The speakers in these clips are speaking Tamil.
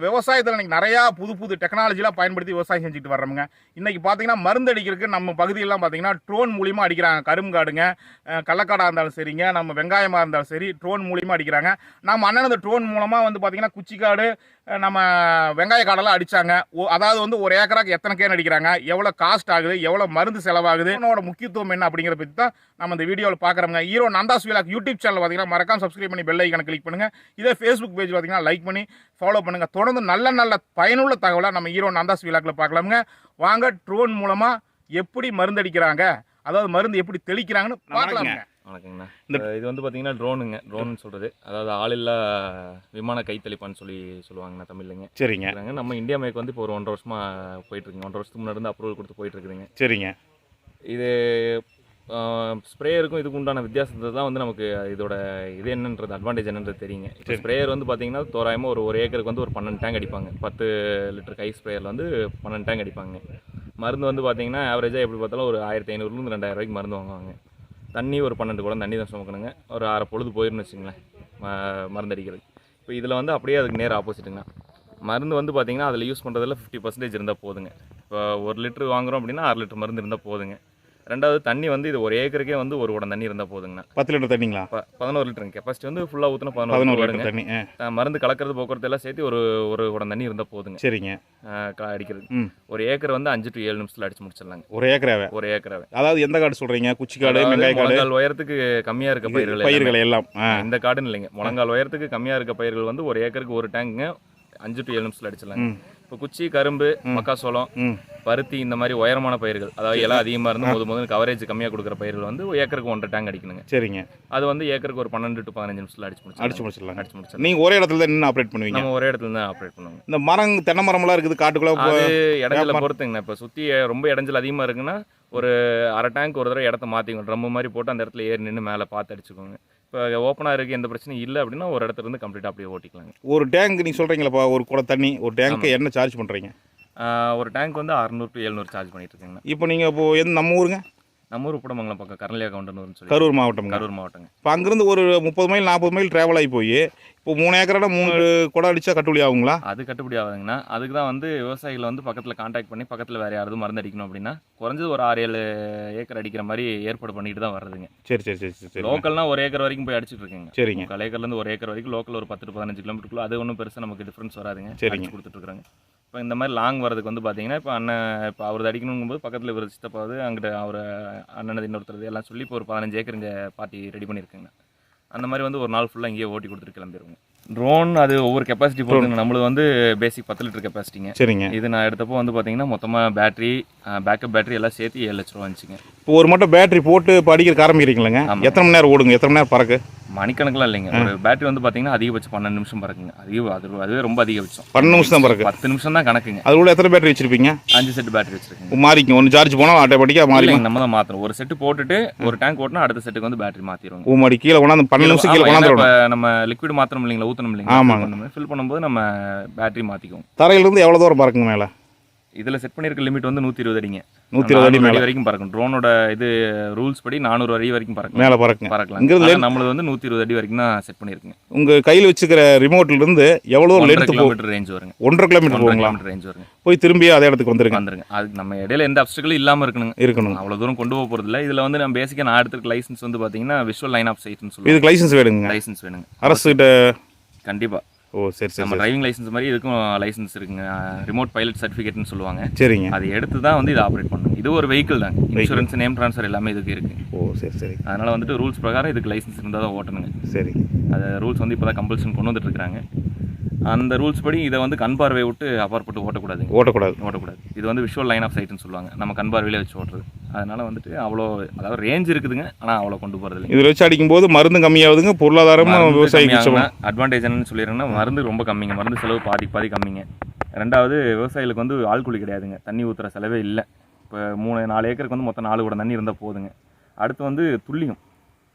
grab it. விவசாயத்தில் இன்னைக்கு நிறையா புது புது டெக்னாலஜிலாம் பயன்படுத்தி விவசாயம் செஞ்சுட்டு வர்றோமுங்க. இன்னைக்கு பார்த்தீங்கன்னா மருந்து அடிக்கிறதுக்கு நம்ம பகுதியெல்லாம் பார்த்தீங்கன்னா ட்ரோன் மூலியமாக அடிக்கிறாங்க. கரும்புகாடுங்க கள்ளக்காடாக கடலக்காடாக இருந்தாலும் சரிங்க நம்ம வெங்காயமாக இருந்தாலும் சரி ட்ரோன் மூலியமாக அடிக்கிறாங்க. நம்ம அண்ணன் அந்த ட்ரோன் மூலமாக வந்து பார்த்தீங்கன்னா குச்சிக்காடு நம்ம வெங்காய காடெல்லாம் அடித்தாங்க ஓ- அதாவது வந்து ஒரு ஏக்கராக்கு எத்தனை கேன் அடிக்கிறாங்க எவ்வளோ காஸ்ட் ஆகுது எவ்வளோ மருந்து செலவாகுது இதனோட முக்கியத்துவம் என்ன அப்படிங்கிறத பற்றி தான் நம்ம இந்த வீடியோவில் பார்க்குறோங்க hero Nandha's vlog YouTube channel பார்த்தீங்கன்னா மறக்காம சப்ஸ்கிரைப் பண்ணி பெல் ஐக்கான கிளிக் பண்ணுங்கள் இதே ஃபேஸ்புக் பேஜ் பார்த்தீங்கன்னா லைக் பண்ணி ஃபாலோ பண்ணுங்க. தொடர்ந்து நல்ல நல்ல பயனுள்ள தகவலை நம்ம ஹீரோ நந்தாஸ் விலாக்கில் பார்க்கலாமுங்க. வாங்க ட்ரோன் மூலமாக எப்படி மருந்து அடிக்கிறாங்க அதாவது மருந்து எப்படி தெளிக்கிறாங்கன்னு பார்க்கலாமுங்க. வணக்கங்கண்ணா. இந்த- இது வந்து பார்த்தீங்கன்னா ட்ரோனுங்க ட்ரோன்னு சொல்கிறது அதாவது ஆளில்லா விமான கைத்தளிப்பான்னு சொல்லி சொல்லுவாங்கண்ணா தமிழ்லங்க. சரிங்க. நம்ம இந்தியா மேற்கு வந்து இப்போ ஒரு ஒன்றரை வருஷமாக போயிட்டுருக்குங்க. ஒன்றரை வருஷத்துக்கு முன்னாடி இருந்து அப்ரூவல் கொடுத்து போயிட்டு இருக்குதுங்க சரிங்க. இது ஸ்ப்ரேயருக்கும் இதுக்கு உண்டான வித்தியாசத்தை தான் வந்து நமக்கு இதோட இது என்னன்றது அட்வான்டேஜ் என்னன்றது தெரியுங்க. இப்போ. ஸ்ப்ரேயர் வந்து பார்த்தீங்கன்னா தோராயமாக ஒரு ஒரு ஏக்கருக்கு வந்து ஒரு பன்னெண்டு டேங்க் அடிப்பாங்க. பத்து லிட்டர் கை ஸ்ப்ரேயரில் வந்து பன்னெண்டு டேங்க் அடிப்பாங்க. மருந்து வந்து பார்த்தீங்கன்னா ஆவரேஜாக எப்படி பார்த்தாலும் ஒரு ஆயிரத்தி ஐநூறுலேருந்து ரெண்டாயிரம் ரூபாய்க்கு மருந்து வாங்குவாங்க. தண்ணி ஒரு பன்னெண்டு குடம் தண்ணி தான் சுமக்கணுங்க. ஒரு அரை பொழுது போயிருன்னு வச்சுங்களேன் ம- மருந்து அடிக்கிறது இப்போ இதில் வந்து அப்படியே அதுக்கு நேர் ஆப்போசிட்டுங்க மருந்து வந்து பார்த்தீங்கன்னா அதில் யூஸ் பண்ணுறதுல ஃபிஃப்டி பர்சன்டேஜ் இருந்தால் போதுங்க. இப்போ ஒரு லிட்டர் வாங்குறோம் அப்படின்னா அரை லிட்டர் மருந்து இருந்தால் போதுங்க. ரெண்டாவது தண்ணி வந்து இது ஒரு ஏக்கருக்கே வந்து ஒரு குடம் தண்ணி இருந்தால் போதுங்கண்ணா. பத்து லிட்டர் தண்ணிங்களா? பதினோரு லிட்டருங்க. கெப்பாசிட்டி வந்து ஃபுல்லாக ஊற்றினா பதினோரு லிட்டர் தண்ணி மருந்து கலக்கிறது போக்குவரத்து எல்லாம் சேர்த்து ஒரு ஒரு குடம் தண்ணி இருந்தால் போதுங்க. சரிங்க. அடிக்கிறது. ஒரு ஏக்கர் வந்து அஞ்சு டு ஏழு நிமிஷத்தில் அடிச்சு முடிச்சிடலாங்க. ஒரு ஏக்கராவே? ஒரு ஏக்கராவே. அதாவது எந்த காடு சொல்கிறீங்க குச்சிக்காடு அதாவது வெங்காய காடு? உயரத்துக்கு கம்மியாக இருக்க பயிர்கள். பயிர்கள் எல்லாம் இந்த காடுன்னு இல்லைங்க. முழங்கால் உயரத்துக்கு கம்மியாக இருக்க பயிர்கள் வந்து ஒரு ஏக்கருக்கு ஒரு டேங்குங்க. அஞ்சு டு ஏழு நிமிஷத்தில் அடிச்சிடலாங்க. ம். இப்போ குச்சி கரும்பு மக்காசோளம் பருத்தி இந்த மாதிரி உயரமான பயிர்கள் அதாவது இலை அதிகமாக இருந்து முத முதல்ல கவரேஜ் கம்மியாக கொடுக்குற பயிர்கள் வந்து ஏக்கருக்கு ஒன்றரை டேங்க் அடிக்கணுங்க. சரிங்க. அது வந்து ஏக்கருக்கு ஒரு பன்னெண்டு டு பதினஞ்சு நிமிஷத்தில் அடிச்சு முடிச்சு அடிச்சு முடிச்சிடலாங்க. அடிச்சு முடிச்சிடலாம் நீங்கள் ஒரே இடத்துல தான் நின்று ஆப்ரேட் பண்ணுவீங்க? நம்ம ஒரே இடத்துல தான் ஆப்ரேட் பண்ணுவோங்க. இந்த மரம் தென்னை மரம்லாம் இருக்குது காட்டுக்குள்ளே அது இடத்துல பொறுத்துங்கண்ணா. இப்போ சுற்றி ரொம்ப இடைஞ்சல் அதிகமாக இருக்குன்னா ஒரு அரை டேங்க் ஒரு தடவை இடத்த மாற்றிக்கணும் ட்ரம்மு மாதிரி போட்டு அந்த இடத்துல ஏறி நின்று மேலே பார்த்து அடிச்சுக்கோங்க. இப்போ ஓப்பனாக இருக்குது எந்த பிரச்சனையும் இல்லை அப்படின்னா ஒரு இடத்துல இருந்து கம்ப்ளீட்டாக அப்படியே ஓட்டிக்கலாங்க. ஒரு டேங்க் நீங்கள் சொல்கிறீங்களப்பா ஒரு குடம் தண்ணி ஒரு டேங்க்கு என்ன சார்ஜ் பண்ணுறீங்க ஒரு டேங்க் வந்து அறநூறு டு எழுநூறு சார்ஜ் பண்ணிட்டு இருக்கேங்கண்ணா இப்போ நீங்கள் இப்போ எந்த நம்ம ஊருங்க? நம்ம ஊர் புடமங்கலம் பக்கம் கரலியா கவுண்டனூர்னு சொல்லி. கரூர் மாவட்டம்ங்க. கரூர் மாவட்டங்க. இப்போ அங்கேருந்து ஒரு முப்பது மைல் நாற்பது மைல் ட்ராவல் ஆகி போய் இப்போ மூணு ஏக்கரோட மூணு குடம் அடிச்சா கட்டுப்படி ஆகுங்களா? அது கட்டுப்படி ஆகுதுங்கண்ணா. அதுக்கு தான் வந்து விவசாயிகளை வந்து பக்கத்தில் காண்டாக்ட் பண்ணி பக்கத்தில் வேறு யாராவது மருந்து அடிக்கணும் அப்படின்னா குறைஞ்சது ஒரு ஆறு ஏழு ஏக்கர் அடிக்கிற மாதிரி ஏற்பாடு பண்ணிட்டு தான் வர்றதுங்க. சரி சரி சரி சரி சரி லோக்கல்னா ஒரு ஏக்கர் வரைக்கும் போய் அடிச்சிட்டு இருக்கேங்க. சரிங்க. முக்கால் ஏக்கர்லேருந்து ஒரு ஏக்கர் வரைக்கும் லோக்கல் ஒரு பத்து பதினஞ்சு கிலோமீட்டருக்குள்ள அது ஒன்றும் பெருசாக நமக்கு டிஃப்ரென்ஸ் வராதுங்க. சரிங்க. அடிச்சு கொடுத்துட்ருக்காங்க இப்போ இந்த மாதிரி லாங் வரதுக்கு வந்து பார்த்தீங்கன்னா இப்போ அண்ணன் இப்போ அவரது அடிக்கணுங்கும்போது பக்கத்தில் இவர் சித்தப்பாவது அங்கிட்ட அவர் அண்ணனது இன்னொருத்தரது எல்லாம் சொல்லி இப்போ ஒரு பதினஞ்சு ஏக்கர் இங்கே பார்ட்டி ரெடி பண்ணியிருக்குங்க. அந்த மாதிரி வந்து ஒரு நாள் ஃபுல்லாக இங்கேயே ஓட்டி கொடுத்துட்டு கிளம்பிடுவோங்க ட்ரோன் அது ஒவ்வொரு கெப்பாசிட்டி பொறுத்துங்க நம்மளது வந்து பேசிக் பத்து லிட்டர் கெப்பாசிட்டிங்க சரிங்க. இது நான் எடுத்தப்போ வந்து பார்த்தீங்கன்னா மொத்தமாக பேட்டரி பேக்கப் பேட்டரி எல்லாம் சேர்த்து ஏழு லட்ச ரூபா வந்துச்சுங்க. இப்போ ஒரு மட்டும் பேட்டரி போட்டு இப்போ அடிக்கிறக்கு ஆரம்பிக்கிறீங்களங்க. எத்தனை மணி நேரம் ஓடுங்க? எத்தனை மணி நேரம் பறக்கு? மணிக்கணக்கெலாம் இல்லைங்க. ஒரு பேட்டரி வந்து பார்த்தீங்கன்னா அதிகபட்சம் பன்னெண்டு நிமிஷம் பறக்குங்க. அதிக அது அதுவே ரொம்ப அதிகபட்சம். பன்னெண்டு நிமிஷம் தான் பறக்கு பத்து நிமிஷம் தான் கணக்குங்க. அது உள்ள எத்தனை பேட்டரி வச்சிருப்பீங்க? அஞ்சு செட் பேட்டரி வச்சிருக்கேங்க. மாறிக்கும் ஒன்று சார்ஜ் போனால் ஆட்டோமேட்டிக்காக இல்லைங்க நம்ம தான் மாற்றணும் ஒரு செட்டு போட்டுட்டு ஒரு டேங்க் ஓட்டினா அடுத்த செட்டுக்கு வந்து பேட்டரி மாற்றிடுவோங்க ஓ மாடி கீழே கொண்டாந்து பன்னெண்டு நிமிஷம் கீழே கொண்டாந்து நம்ம லிக்விட் மாத்திரம் இல்லைங்களா? ஊற்றணும் இல்லைங்களா? ஆமாங்க. ஃபில் பண்ணும்போது நம்ம பேட்டரி மாற்றிக்குவோம் தரையிலிருந்து எவ்வளோ தூரம் பறக்குங்க மேலே? இதில் செட் பண்ணியிருக்க லிமிட் வந்து நூற்றி இருபது அடிங்க. நூற்றி இருபது அடி 400 மேலே. வரைக்கும் பறக்கும். ட்ரோனோட இது ரூல்ஸ் படி நானூறு அடி வரைக்கும் பறக்கும். மேலே பறக்குங்க. பறக்கலாம். இங்கிருந்து நம்மளது வந்து நூற்றி இருபது அடி வரைக்கும் தான் செட் பண்ணியிருக்குங்க. உங்கள் கையில் வச்சுக்கிற ரிமோட்ல இருந்து எவ்வளோ போ கிலோமீட்டர் ரேஞ்ச் வருங்க. ஒன்றரை கிலோமீட்டர் கிலோமீட்டர் ரேஞ்ச் வருங்க. போய் திரும்பி அதே இடத்துக்கு வந்துருங்க. வந்துருங்க. அதுக்கு நம்ம இடையில எந்த அப்டங்களும் இல்லாமல் இருக்கணுங்க. இருக்கணும் அவ்வளோ தூரம் கொண்டு போக போகிறது இல்லை இதில் வந்து நம்ம பேசிக்காக நான் எடுத்துருக்க லைசன்ஸ் வந்து பார்த்தீங்கன்னா விஷுவல் லைன் ஆஃப் சைட்னு சொல்லுவாங்க. இதுக்கு லைசன்ஸ் வேணுங்க. லைசன்ஸ் வேணுங்க. அரசு கிட்ட கண்டிப்பாக ஓ சரி சரி நம்ம டிரைவிங் லைசன்ஸ் மாதிரி இதுக்கும் லைசன்ஸ் இருக்குங்க. ரிமோட் பைலட் சர்டிஃபிகேட்னு சொல்லுவாங்க. சரிங்க. அதை எடுத்து தான் வந்து இதை ஆப்ரேட் பண்ணணும். இது ஒரு வெஹிக்கிள் தாங்க. இன்சூரன்ஸ் நேம் ட்ரான்ஸ்ஃபர் எல்லாமே இதுக்கு இருக்கு. ஓ சரி சரி. அதனால வந்துட்டு ரூல்ஸ் பிரகாரம் இதுக்கு லைசன்ஸ் இருந்தால் தான் ஓட்டணுங்க. சரி. அது ரூல்ஸ் வந்து இப்போ தான் கம்பல்ஷன் கொண்டு வந்துட்டு இருக்காங்க. அந்த ரூல்ஸ் படி இதை வந்து கண் பார்வை விட்டு அப்பாற்பட்டு ஓட்டக்கூடாதுங்க. ஓட்டக்கூடாது. ஓட்டக்கூடாது. இது வந்து விஷுவல் லைன் ஆஃப் சைட்னு சொல்லுவாங்க. நம்ம கண் பார்வையிலே வச்சு ஓட்டுறது. அதனால வந்துட்டு அவ்வளோ அதாவது ரேஞ்ச் இருக்குதுங்க ஆனால் அவ்வளோ கொண்டு போகிறது இதில் வச்சு அடிக்கும்போது மருந்து கம்மியாகுதுங்க பொருளாதாரமும் விவசாயிக்கு மிச்சம் அட்வான்டேஜ் என்னன்னு சொல்லிடுறேன்னா மருந்து ரொம்ப கம்மிங்க. மருந்து செலவு பாதி பாதி கம்மிங்க. ரெண்டாவது விவசாயிகளுக்கு வந்து ஆள்கூலி கிடையாதுங்க. தண்ணி ஊற்றுற செலவே இல்லை. இப்போ மூணு நாலு ஏக்கருக்கு வந்து மொத்தம் நாலு கூட தண்ணி இருந்தால் போதுங்க. அடுத்து வந்து துல்லியம்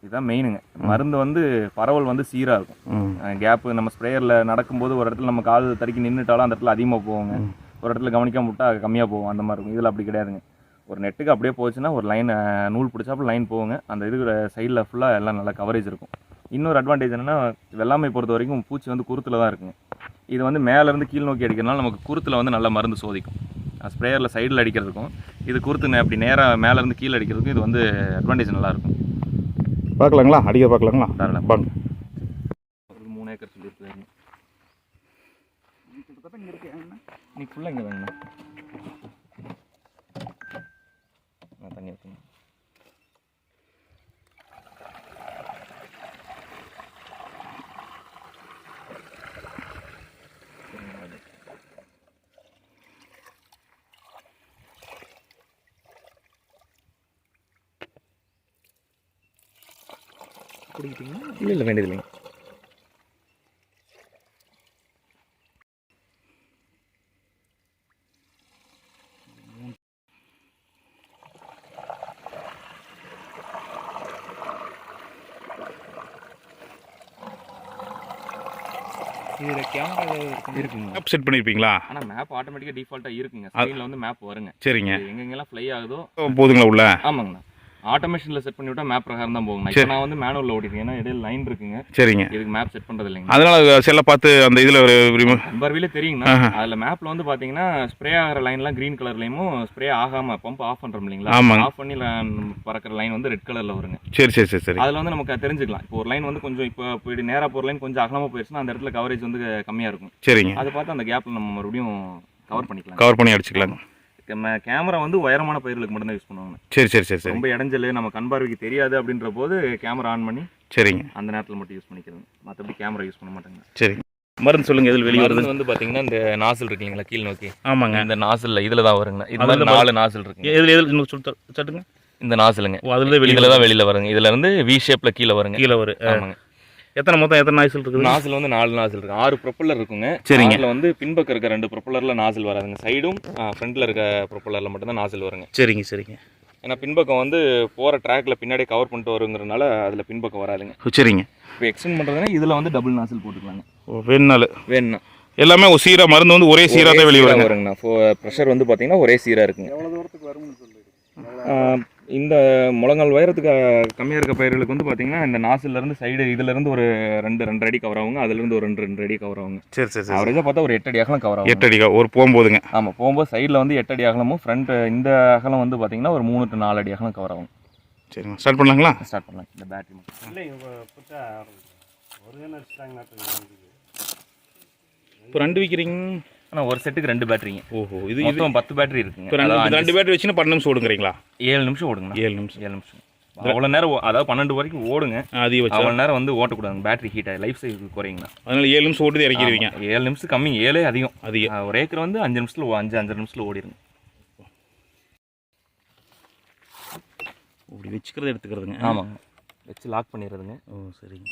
இதுதான் மெயினுங்க மருந்து வந்து பரவல் வந்து சீராக இருக்கும். கேப்பு நம்ம ஸ்ப்ரேயரில் நடக்கும்போது ஒரு இடத்துல நம்ம கால் தடுக்கி நின்றுட்டாலும் அந்த இடத்துல அதிகமாக போவோங்க ஒரு இடத்துல கவனிக்காம விட்டா கம்மியாக போகும். அந்த மாதிரி இருக்கும். இதில் அப்படி கிடையாதுங்க. ஒரு நெட்டுக்கு அப்படியே போச்சுன்னா ஒரு லைன் நூல் பிடிச்சாப்புல லைன் போகுங்க. அந்த இது சைடில் ஃபுல்லாக எல்லாம் நல்லா கவரேஜ் இருக்கும். இன்னொரு அட்வான்டேஜ் என்னென்னா வெள்ளாமை பொறுத்த வரைக்கும் பூச்சி வந்து குருத்தில் தான் இருக்குங்க. இது வந்து மேலேருந்து கீழ் நோக்கி அடிக்கிறதுனால நமக்கு குருத்தில் வந்து நல்ல மருந்து சோதிக்கும். ஸ்ப்ரேயரில் சைடில் அடிக்கிறதுக்கும் இது குருத்து அப்படி நேராக மேலேருந்து கீழே அடிக்கிறதுக்கும் இது வந்து அட்வான்டேஜ் நல்லாயிருக்கும் பார்க்கலாங்களா? அடிக்க பார்க்கலாங்களா? தாராளமா. வாங்க. ஒரு மூணு ஏக்கர் சொல்லியிருக்காரு. நீ ஃபுல்லாக இங்கே தாங்கண்ணா நான் தண்ணி ஊற்றுங்க இல்லை இல்லை வேண்டியது இல்லைங்க இதில் கேமரா இருக்குங்க. மேப் செட் பண்ணியிருப்பீங்களா ஆனால் மேப் ஆட்டோமேட்டிக்காக டிஃபால்ட்டாக இருக்குங்க. ஸ்க்ரீனில் வந்து மேப் வருங்க. சரிங்க. எங்கெங்கெல்லாம் ஃப்ளை ஆகுதோ போதுங்களா உள்ள? ஆமாங்கண்ணா. ஆட்டோமேஷனில் செட் பண்ணி விட்டா மேப் பிரகாரம் தான் இப்போ நான் வந்து மேனுவலில் ஓட்டிருக்கேன் ஏன்னா இடையில லைன் இருக்குங்க. சரிங்க. இதுக்கு மேப் செட் பண்ணுறது இல்லைங்க. அதனால செல்லை பார்த்து அந்த இதில் ஒரு நம்பர்விலே தெரியுங்கண்ணா. அதில் மேப்பில் வந்து பார்த்தீங்கன்னா ஸ்ப்ரே ஆகிற லைன்லாம் க்ரீன் கலர்லையும் ஸ்ப்ரே ஆகாமல் பம்ப் ஆஃப் பண்ணுறோம் இல்லைங்களா. ஆஃப் பண்ணி பறக்கிற லைன் வந்து ரெட் கலரில் வருங்க. சரி சரி சரி சரி. அதில் வந்து நமக்கு தெரிஞ்சுக்கலாம். இப்போ ஒரு லைன் வந்து கொஞ்சம் இப்போ இப்படி நேராக போகிற லைன் கொஞ்சம் அகலமாக போயிடுச்சுன்னா அந்த இடத்துல கவரேஜ் வந்து கம்மியாக இருக்கும். சரிங்க. அதை பார்த்து அந்த கேப்பில் நம்ம மறுபடியும் கவர் பண்ணிக்கலாம் கவர் பண்ணி அடிச்சுக்கலாங்க. கேமரா வந்து உயரமான பயிர்களுக்கு மட்டும்தான் யூஸ் பண்ணுவாங்க. சரி சரி சரி சரி. ரொம்ப இடைஞ்சல் நம்ம கண் பார்வைக்கு தெரியாது அப்படின்ற போது கேமரா ஆன் பண்ணி சரிங்க. அந்த நேரத்தில் மட்டும் யூஸ் பண்ணிக்கிறது. மற்றபடி கேமரா யூஸ் பண்ண மாட்டாங்க. சரி. மருந்து சொல்லுங்க எதில் வெளியே வருது வந்து பார்த்தீங்கன்னா இந்த நாசில் இருக்கு இல்லைங்களா கீழ் நோக்கி? ஆமாங்க. இந்த நாசில் இதில் தான் வருங்க. இது மாதிரி நாலு நாசில் இருக்குங்க. எதில் எதில் இன்னும் சொல்லி சட்டுங்க இந்த நாசிலுங்க. அதில் தான் வெளியே இதில் தான் வெளியில் வருங்க. இதில் இருந்து வி ஷேப்பில் கீழே வருங்க. கீழே வரும் ஆமாங்க. எத்தனை மொத்தம் எத்தனை நாய்சல் இருக்குது? நாசில் வந்து நாலு நாசில் இருக்கு. ஆறு ப்ரொப்பல்லர் இருக்குங்க. சரிங்க. அதில் வந்து பின்பக்கம் இருக்க ரெண்டு ப்ரொப்பல்லரில் நாசில் வராதுங்க. சைடும் ஃப்ரண்ட்டில் இருக்க ப்ரொப்பல்லரில் மட்டும்தான் நாசில் வருங்க. சரிங்க சரிங்க. ஏன்னா பின்பக்கம் வந்து போகிற ட்ராக்ல பின்னாடியே கவர் பண்ணிட்டு வருங்கிறனால அதில் பின்பக்கம் வராதுங்க. சரிங்க. இப்போ எக்ஸ்டெண்ட் பண்ணுறதுனா இதில் வந்து டபுள் நாசில் போட்டுக்கலாங்க. ஓ வேணுனால வேணும்னா. எல்லாமே ஒரு சீரா மருந்து வந்து ஒரே சீராக தான் வெளியே வருங்க. வருங்கண்ணா. ப்ரெஷர் வந்து பார்த்தீங்கன்னா ஒரே சீராக இருக்குங்க. எவ்வளோ தூரத்துக்கு வரும்னு சொல்லி. இந்த முழங்கால் உயரத்துக்கு கம்மியாக இருக்க பயிர்களுக்கு வந்து பார்த்தீங்கன்னா இந்த நாசில்ல இருந்து சைடு இதுலேருந்து ஒரு ரெண்டு ரெண்டு அடி கவர் ஆகுங்க. அதுலேருந்து ஒரு ரெண்டு ரெண்டு அடி கவர் ஆகுங்க. சரி சரி சரி அவரேஜாக பார்த்தா ஒரு எட்டு அடி அகலம் கவர் ஆகும் எட்டு அடிக்கா ஒரு போகும்போதுங்க. ஆமாம் போகும்போது சைடில் வந்து எட்டு அடி அகலமும் ஃப்ரண்ட் இந்த அகலம் வந்து பார்த்தீங்கன்னா ஒரு மூணு டு நாலு அடி அகலம் கவர் ஆகும் சரிங்க ஸ்டார்ட் பண்ணலாங்களா? ஸ்டார்ட் பண்ணலாம். இந்த பேட்டரி இல்லை இப்போ ரெண்டு விற்கிறீங்க ஆனால் ஒரு செட்டுக்கு ரெண்டு பேட்டரிங்க ஓஹோ இது இது மொத்தம் பத்து பேட்டரி இருக்குங்க. ரெண்டு ரெண்டு பேட்டரி வச்சுன்னா பன்னெண்டு நிமிஷம் ஓடுங்கிறீங்களா? ஏழு நிமிஷம் ஓடுங்கண்ணா ஏழு நிமிஷம். ஏழு நிமிஷம். அவ்வளோ நேரம் அதாவது பன்னெண்டு வரைக்கும் ஓடுங்க. வச்சா? அவ்வளோ நேரம் வந்து ஓட்டக்கூடாது பேட்டரி ஹீட் ஆகி லைஃப் சைக்கிள் குறையுங்கண்ணா அதனால ஏழு நிமிஷம் ஓட்டுது இறக்கிடுவீங்க. ஏழு நிமிஷம் கம்மி ஏழே அதிகம். அதிக ஆஹ் ஒரு ஏக்கர் வந்து அஞ்சு நிமிஷத்துல அஞ்சு அஞ்சரை நிமிஷத்துல ஓடிடுங்க இப்படி வச்சுக்கிறது எடுத்துக்கிறதுங்க. ஆமாங்க. வச்சு லாக் பண்ணிடுறதுங்க. ஓ சரிங்க.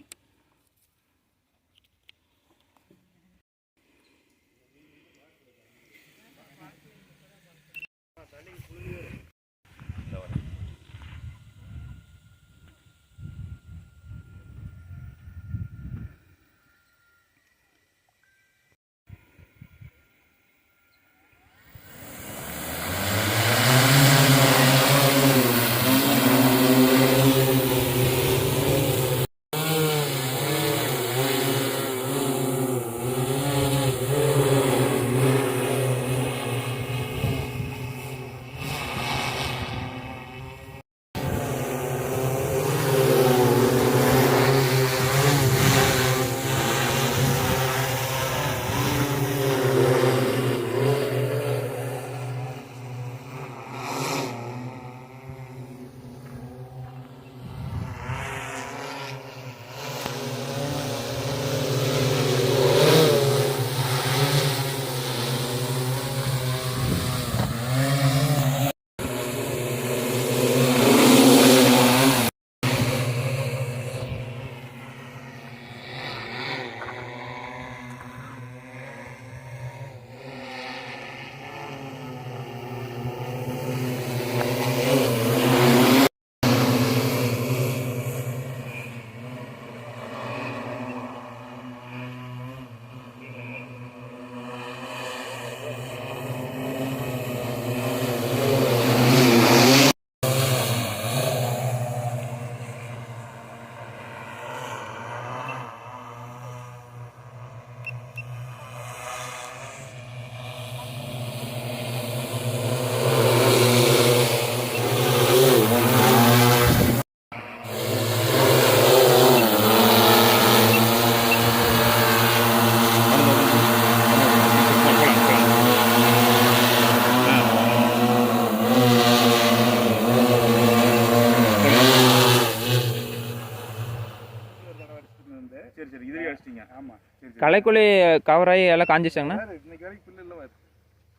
களைக்கொல்லி கவர் ஆகி எல்லாம் காஞ்சிச்சாங்கண்ணா? இன்னைக்கு வரைக்கும் பில்லு இல்லை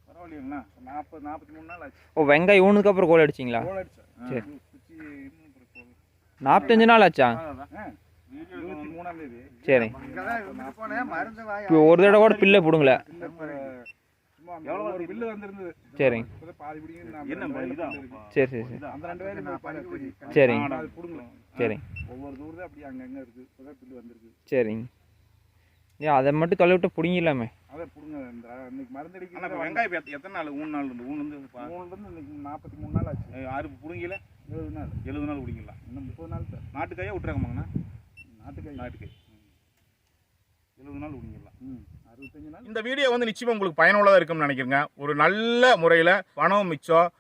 பரவாயில்லைங்களா? நாற்பது நாற்பத்தி மூணு நாள் ஆச்சு. ஓ வெங்காயம் ஊனுக்கு அப்புறம் கோல் அடிச்சிங்களா? கோல் சரி. குச்சி இன்னும் அப்புறம் கோல். நாற்பத்தஞ்சு நாள் ஆச்சா? ஆ, இருபத்தி மூணாம் தேதி. சரி. இங்கதான் இருந்துட்டு போனேன் மருந்து வாய் இப்போ ஒரு தடவை கூட பில்லை பிடுங்கல. சும்மா எவ்வளோ பில்லு வந்திருந்தது. சரிங்க. பாதி பிடிங்க என்ன சரி சரி சரி. அந்த ரெண்டு பேரும் சரிங்க. அது பிடுங்கலாம் சரிங்க ஒவ்வொரு தூரம் அப்படி அங்கங்க இருக்கு. இப்போதான் பில்லு வந்திருக்கு. சரிங்க. ஏன் அதை மட்டும் தொலை விட்டு பிடிங்கிடலாமே அதை பிடுங்க இந்த இன்னைக்கு மருந்து அடிக்க வெங்காயம் எத்தனை நாள்? மூணு நாள் இருந்து ஊன் வந்து மூணுல இருந்து இன்னைக்கு நாற்பத்தி மூணு நாள் ஆச்சு. ஆறு பிடுங்கல? எழுபது நாள். எழுபது நாள் பிடிங்கலாம் இன்னும் முப்பது நாள் சார். நாட்டுக்காயே விட்டுறாங்கம்மாங்கண்ணா? நாட்டுக்காய். நாட்டுக்காய். எழுபது நாள் அறுபத்தஞ்சு நாள் இந்த வீடியோ வந்து நிச்சயமாக உங்களுக்கு பயனுள்ளதாக இருக்கும்னு நினைக்கிறேங்க. ஒரு நல்ல முறையில் பணம் மிச்சம்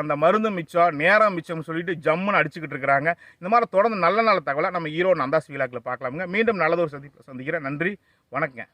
அந்த மருந்து மிச்சம் நேரம் மிச்சம்னு சொல்லிட்டு ஜம்முன்னு அடிச்சுக்கிட்டு இருக்கிறாங்க. இந்த மாதிரி தொடர்ந்து நல்ல நல்ல தகவலை நம்ம ஈரோடு நந்தாஸ் வீலாக்கில் பார்க்கலாமுங்க. மீண்டும் நல்லதொரு சந்தி சந்திக்கிறேன். நன்றி. வணக்கங்க.